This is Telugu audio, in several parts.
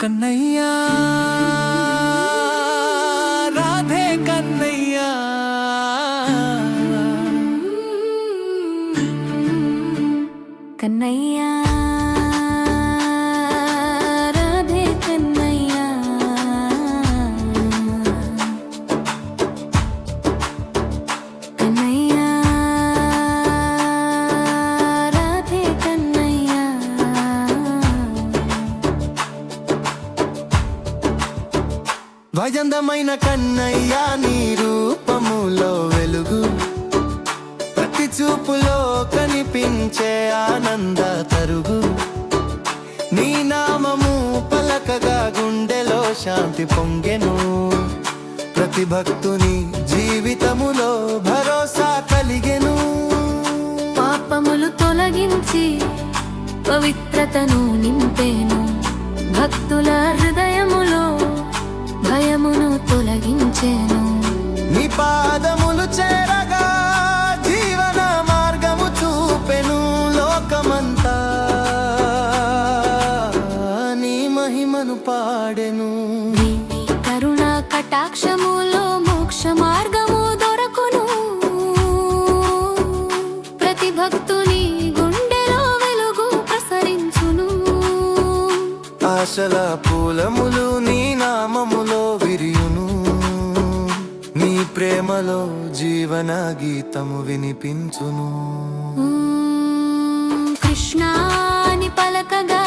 கண்ணையா ராதே கண்ணையா భజందమైన కన్నయ్యా నీ రూపములో వెలుగు. ప్రతి చూపులో కనిపించే ఆనంద తరుగు. నీ నామము పలకగా గుండెలో శాంతి పొంగెను. ప్రతి భక్తుని జీవితములో భరోసా కలిగెను. పాపములు తొలగించి పవిత్రతను నింపేను. పాదములు చేరగా జీవన మార్గము చూపెను లోకమంతా. నీ మహిమను పాడెను. కరుణ కటాక్షములో మోక్ష మార్గము దొరకును. ప్రతి భక్తుని గుండెలో వెలుగు ప్రసరించును. ఆశల పూలములు నీ నామములో విరియును. ప్రేమలో జీవన గీతము వినిపించును. కృష్ణాని పలకగా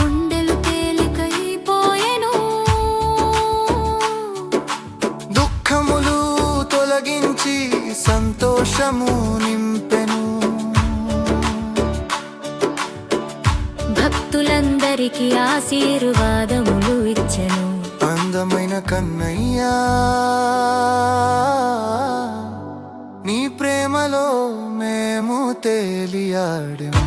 గుండెలు తేలికైపోయెను. దుఃఖములు తొలగించి సంతోషము నింపెను. భక్తులందరికీ ఆశీర్వాదములు ఇచ్చెను. అందమైన కన్నయ్యా விளையாடும்.